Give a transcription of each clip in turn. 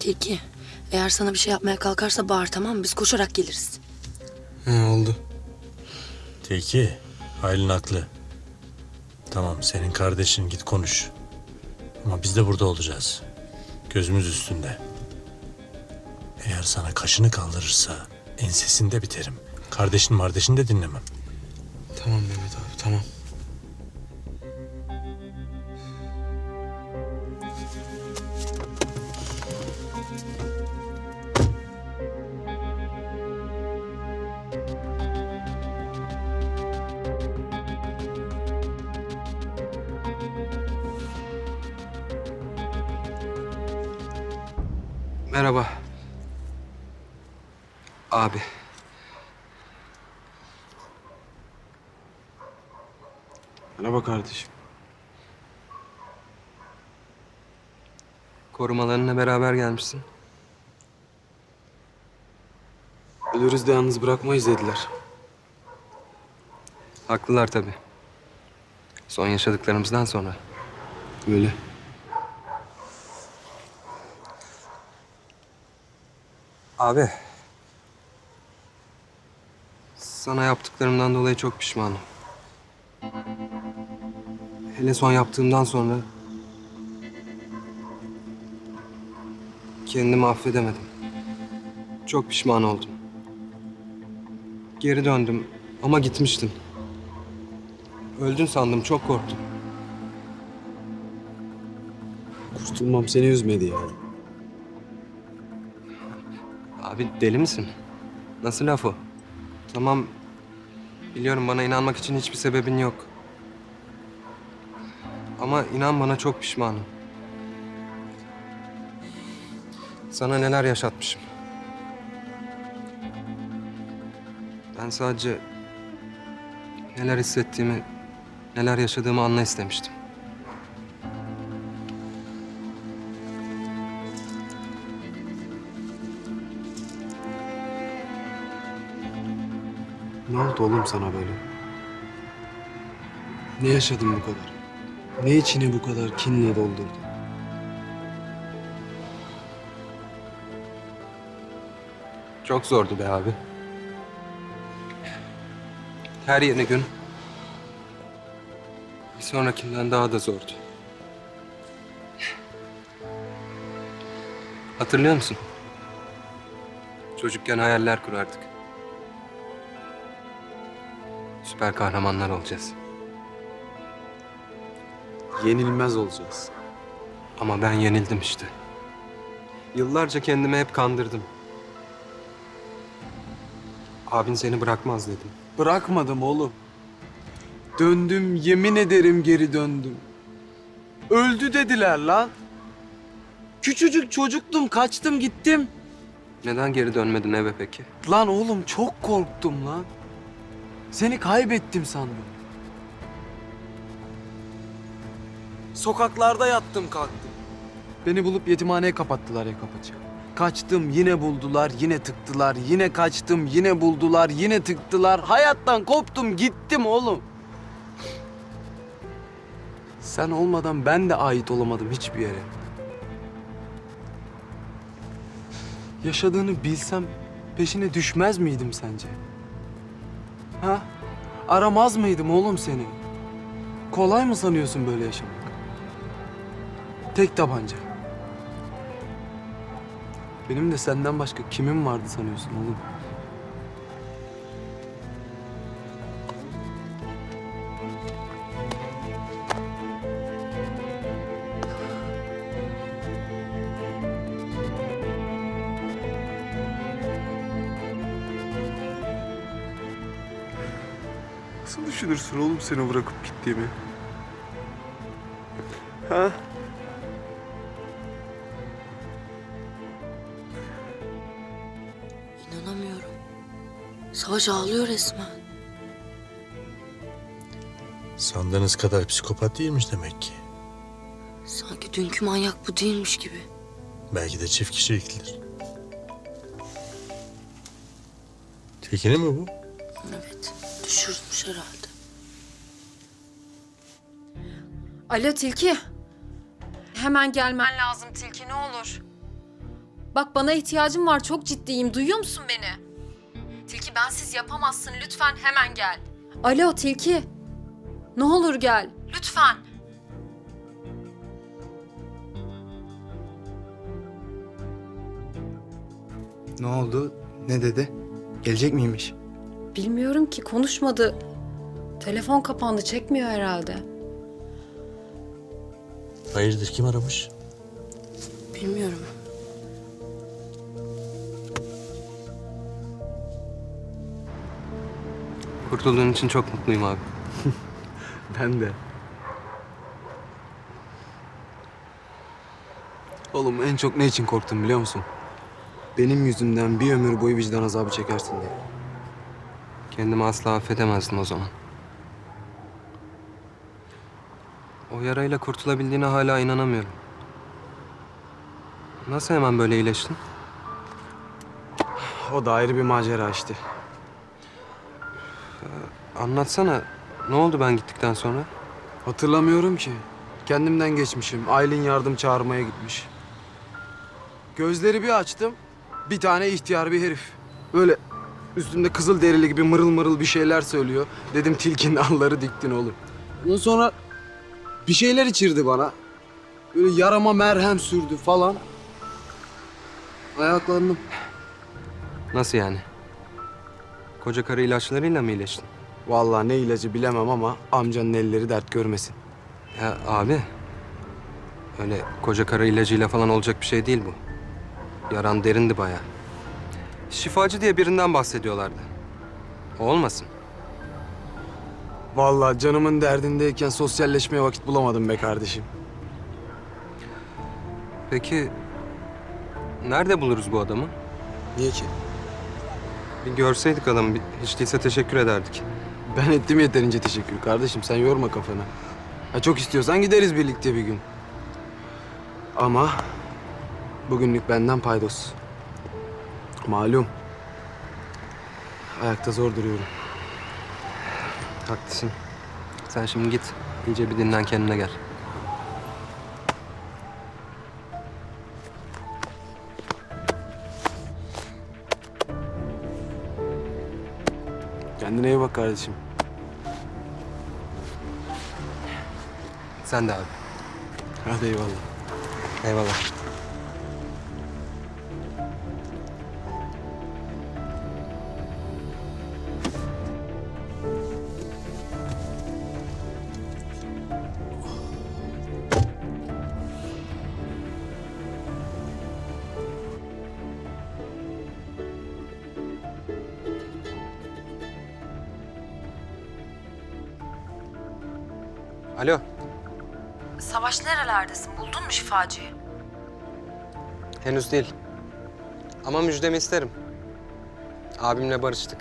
Tilki, eğer sana bir şey yapmaya kalkarsa bağır tamam mı? Biz koşarak geliriz. He oldu. Tilki, Aylin haklı. Tamam, senin kardeşin git konuş. Ama biz de burada olacağız. Gözümüz üstünde. Eğer sana kaşını kaldırırsa ensesinde biterim. Kardeşin kardeşin de dinlemem. Tamam Mehmet abi tamam. Merhaba. Abi. Merhaba kardeşim. Korumalarınla beraber gelmişsin. Ölürüz de yalnız bırakmayız dediler. Haklılar tabii. Son yaşadıklarımızdan sonra. Öyle. Abi. Sana yaptıklarımdan dolayı çok pişmanım. Hele son yaptığımdan sonra... Kendimi affedemedim. Çok pişman oldum. Geri döndüm ama gitmiştin. Öldün sandım, çok korktum. Kurtulmam seni üzmedi yani. Abi deli misin? Nasıl laf o? Tamam. Biliyorum bana inanmak için hiçbir sebebin yok. Ama inan bana çok pişmanım. Sana neler yaşatmışım. Ben sadece neler hissettiğimi, neler yaşadığımı anla istemiştim. Ne oldu oğlum sana böyle? Ne yaşadın bu kadar? Ne içini bu kadar kinle doldurdun? Çok zordu be abi. Her yeni gün bir sonrakinden daha da zordu. Hatırlıyor musun? Çocukken hayaller kurardık. Süper kahramanlar olacağız. Yenilmez olacağız. Ama ben yenildim işte. Yıllarca kendimi hep kandırdım. Abin seni bırakmaz dedim. Bırakmadım oğlum. Döndüm yemin ederim geri döndüm. Öldü dediler lan. Küçücük çocuktum kaçtım gittim. Neden geri dönmedin eve peki? Lan oğlum çok korktum lan. Seni kaybettim sandım. Sokaklarda yattım kalktım. Beni bulup yetimhaneye kapattılar ya kapıcı. Kaçtım yine buldular, yine tıktılar, yine kaçtım, yine buldular, yine tıktılar. Hayattan koptum, gittim oğlum. Sen olmadan ben de ait olamadım hiçbir yere. Yaşadığını bilsem peşine düşmez miydim sence? Ha? Aramaz mıydım oğlum seni? Kolay mı sanıyorsun böyle yaşamak? Tek tabanca. Benim de senden başka kimim vardı sanıyorsun oğlum? Nasıl düşünürsün oğlum seni bırakıp gittiğimi? Ha? İnanamıyorum. Savaş ağlıyor resmen. Sandığınız kadar psikopat değilmiş demek ki. Sanki dünkü manyak bu değilmiş gibi. Belki de çift kişiliklidir. Tekin'in mi bu? Evet. Düşürmüş herhalde. Alo Tilki. Hemen gelmen lazım Tilki ne olur. Bak bana ihtiyacım var çok ciddiyim duyuyor musun beni? Tilki bensiz yapamazsın lütfen hemen gel. Alo Tilki. Ne olur gel lütfen. Ne oldu? Ne dedi? Gelecek miymiş? Bilmiyorum ki konuşmadı. Telefon kapandı çekmiyor herhalde. Hayırdır kim aramış? Bilmiyorum. Kurtulduğun için çok mutluyum abi. Ben de. Oğlum en çok ne için korktum biliyor musun? Benim yüzümden bir ömür boyu vicdan azabı çekersin diye. Kendimi asla affedemezdim o zaman. O yarayla kurtulabildiğine hala inanamıyorum. Nasıl hemen böyle iyileştin? O da ayrı bir macera işte. Anlatsana. Ne oldu ben gittikten sonra? Hatırlamıyorum ki. Kendimden geçmişim. Aylin yardım çağırmaya gitmiş. Gözleri bir açtım. Bir tane ihtiyar bir herif. Böyle üstünde kızıl derili gibi mırıl mırıl bir şeyler söylüyor. Dedim tilkinin alları diktin oğlum. Ondan sonra bir şeyler içirdi bana. Böyle yarama merhem sürdü falan. Ayaklandım. Nasıl yani? Koca karı ilaçlarıyla mı iyileştin? Vallahi ne ilacı bilemem ama amcanın elleri dert görmesin. Ya abi. Öyle koca karı ilacıyla falan olacak bir şey değil bu. Yaran derindi bayağı. Şifacı diye birinden bahsediyorlardı. O olmasın. Vallahi canımın derdindeyken sosyalleşmeye vakit bulamadım be kardeşim. Peki nerede buluruz bu adamı? Niye ki? Bir görseydik adamı, bir- hiç değilse teşekkür ederdik. Ben ettim yeterince teşekkür kardeşim. Sen yorma kafanı. Ha çok istiyorsan gideriz birlikte bir gün. Ama bugünlük benden paydos. Malum. Ayakta zor duruyorum. Haklısın. Sen şimdi git, iyice bir dinlen kendine gel. Kendine iyi bak kardeşim. Sen de abi. Hadi eyvallah. Eyvallah. Alo. Savaş nerelerdesin buldun mu şifacıyı? Henüz değil. Ama müjdemi isterim. Abimle barıştık.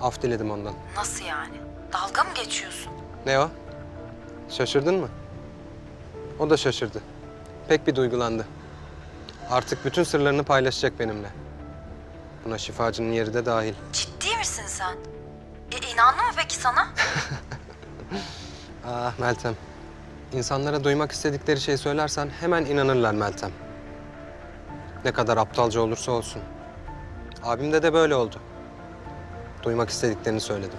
Af diledim ondan. Nasıl yani? Dalga mı geçiyorsun? Ne o? Şaşırdın mı? O da şaşırdı. Pek bir duygulandı. Artık bütün sırlarını paylaşacak benimle. Buna şifacının yeri de dahil. Ciddi misin sen? E, inandı mı peki sana? Ah Meltem. İnsanlara duymak istedikleri şeyi söylersen hemen inanırlar Meltem. Ne kadar aptalca olursa olsun. Abimde de böyle oldu. Duymak istediklerini söyledim.